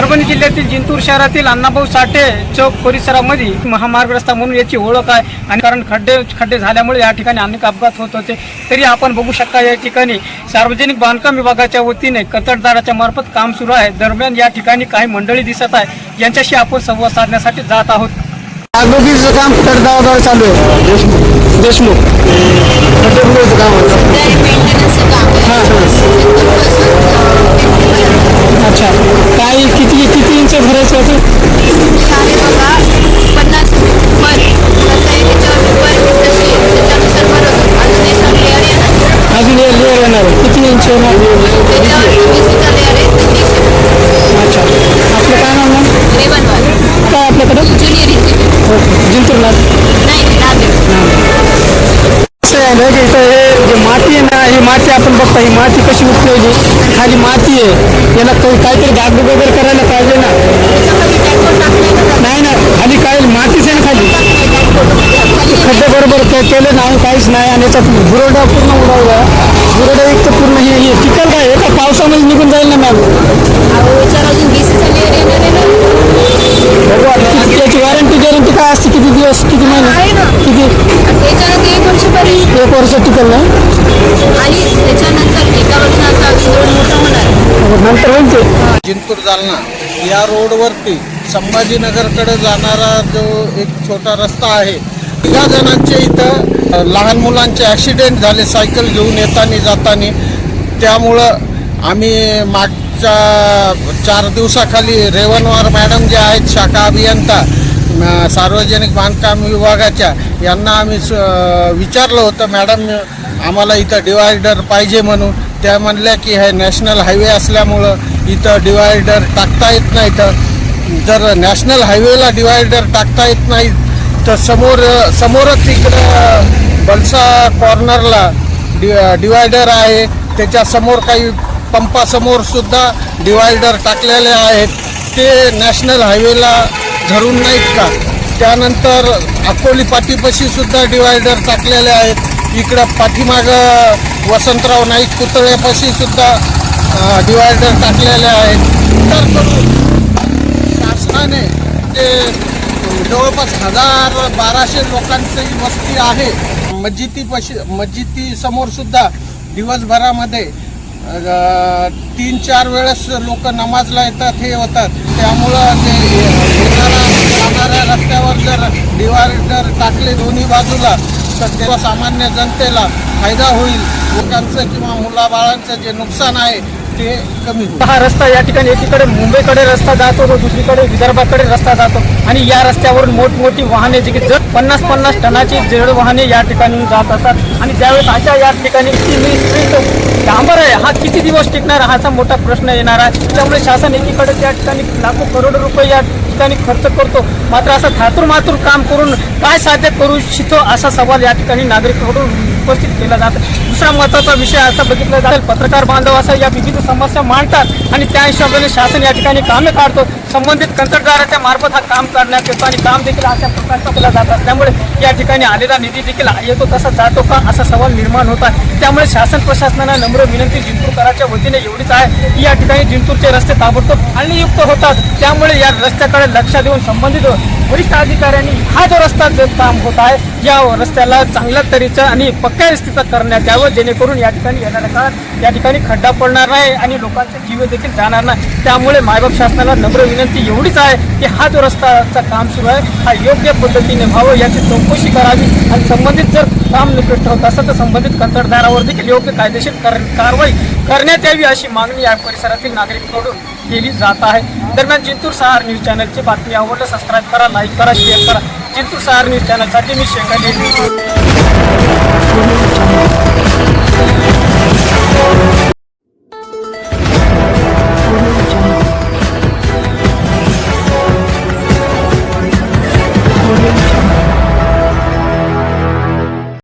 जिल्ह्यातील जिंतूर शहरातील अण्णाभाऊ साठे चौक परिसरामध्ये महामार्ग रस्ता म्हणून याची ओळख आहे. आणि कारण खड्डे खड्डे झाल्यामुळे या ठिकाणी अनेक अपघात होत होते. तरी आपण बघू शकता या ठिकाणी सार्वजनिक बांधकाम विभागाच्या वतीने कतडदाराच्या मार्फत काम सुरू आहे. दरम्यान या ठिकाणी काही मंडळी दिसत आहे यांच्याशी आपण संवाद साधण्यासाठी जात आहोत. काम चालू आहे. देशमुख. देशमुख. काम ना की इथं हे जे माती आहे ना ही माती आपण बघता ही माती कशी उपयोगी खाली माती आहे. याला काही काहीतरी डागडुग वगैरे करायला पाहिजे ना. नाही ना खाली काय मातीच आहे ना खाली. खड्डे बरोबर के केले नाही काहीच नाही. आणि याच्यात बुरडा पूर्ण उडवला बुरडा एक तर पूर्ण हे हे टिकल काय? एका पावसामध्ये निघून जाईल ना मॅम. त्याची वॉरंटी गॅरंटी काय असते? किती दिवस किती महिने. किती एक वर्ष टिकल ना? आणि त्याच्यानंतर एका रोड मोठा होणार. नंतर होईल ते. जिंतूर जालना या रोडवरती संभाजीनगरकडे जाणारा जो एक छोटा रस्ता आहे तिघा जणांचे इथं लहान मुलांचे ॲक्सिडेंट झाले सायकल घेऊन येताना जाताना. त्यामुळं आम्ही मागच्या चार दिवसाखाली रेवणवार मॅडम जे आहेत शाखा अभियंता अ, सार्वजनिक बांधकाम विभागाच्या यांना आम्ही स- विचारलं होतं मॅडम आम्हाला इथं डिवायडर पाहिजे म्हणून. त्या म्हणल्या की हे नॅशनल हायवे असल्यामुळं इथं डिवायडर टाकता येत नाही तर जर नॅशनल हायवेला डिवायडर टाकता येत नाही तर समोर समोरच इकडं बलसा कॉर्नरला डि डिवायडर आहे. त्याच्यासमोर काही पंपासमोर सुद्धा डिवायडर टाकलेले आहेत. ते नॅशनल हायवेला धरून नाहीत का? त्यानंतर अकोली पाठीपाशी सुद्धा डिवायडर टाकलेले आहेत. इकडं पाठीमागं वसंतराव नाईक पुतळ्यापाशी सुद्धा डिवायडर टाकलेले आहेत. तर करून शासनाने ते जवळपास हजार बाराशे लोकांची वस्ती आहे मस्जिदीपाशी मस्जिदी समोर सुद्धा दिवसभरामध्ये तीन चार वेळेस लोक नमाजला येतात हे होतात. त्यामुळं ते जाणाऱ्या रस्त्यावर जर डिवायडर टाकले दोन्ही बाजूला तर तेव्हा सामान्य जनतेला फायदा होईल. लोकांचं किंवा मुलाबाळांचं जे नुकसान आहे ते कमी होईल. हा रस्ता या ठिकाणी एकीकडे मुंबईकडे रस्ता जातो तो दुसरीकडे विदर्भाकडे रस्ता जातो. आणि या रस्त्यावरून मोठमोठी वाहने जी की जर पन्नास पन्नास टनाची जड वाहने या ठिकाणी जात असतात. आणि त्यावेळेस अशा या ठिकाणी सिमेंट स्ट्रीट डांबर आहे हा किती दिवस टिकणार हाचा मोठा प्रश्न येणार आहे. त्यामुळे शासन एकीकडे त्या ठिकाणी लाखो करोड रुपये या ठिकाणी खर्च करतो. मात्र असं थातूर मातूर काम करून काय साध्य करू इच्छितो असा सवाल या ठिकाणी नागरिकांकडून उपस्थित केला जात. दुसरा महत्त्वाचा विषय असा बघितला जाईल पत्रकार बांधव असा या विविध समस्या मांडतात आणि त्या हिशोबाने शासन या ठिकाणी कामे काढतो. संबंधित कंत्राटदाराच्या मार्फत हा काम करण्यात येतो आणि काम देखील अशा प्रकारचा केला जात असल्यामुळे या ठिकाणी आलेला निधी देखील येतो तसा जातो का असा सवाल निर्माण होत त्यामुळे शासन प्रशासनाला नम्र विनंती जिंतूरकरांच्या वतीने एवढीच आहे की या ठिकाणी जिंतूरचे रस्ते ताबडतोब आणलीयुक्त होतात. त्यामुळे या रस्त्याकडे लक्ष देऊन संबंधित वरिष्ठ अधिकाऱ्यांनी हा जो रस्ता जे काम होत आहे या रस्त्याला चांगल्या तऱ्हेचं आणि पक्क्या स्थितीत करण्यात यावं जेणेकरून या ठिकाणी येणाऱ्या काळात या ठिकाणी खड्डा पडणार नाही आणि लोकांचे जीव देखील जाणार नाही. त्यामुळे मायबाप शासनाला नम्र विनंती एवढीच आहे की हा जो रस्ताचा काम सुरू आहे हा योग्य पद्धतीने व्हावं याची चौकशी करावी आणि संबंधित जर काम निकृष्ट होत असेल तर संबंधित कंत्राटदारावर देखील योग्य कायदेशीर कर- कारवाई करण्यात यावी अशी मागणी या परिसरातील नागरिकांकडून केली जात आहे. दरम्यान जिंतूर सहार न्यूज चॅनलची बातमी आवडलं सबस्क्राईब करा लाईक करा शेअर करा. जिंतूर सहार न्यूज चॅनलसाठी मी शेखर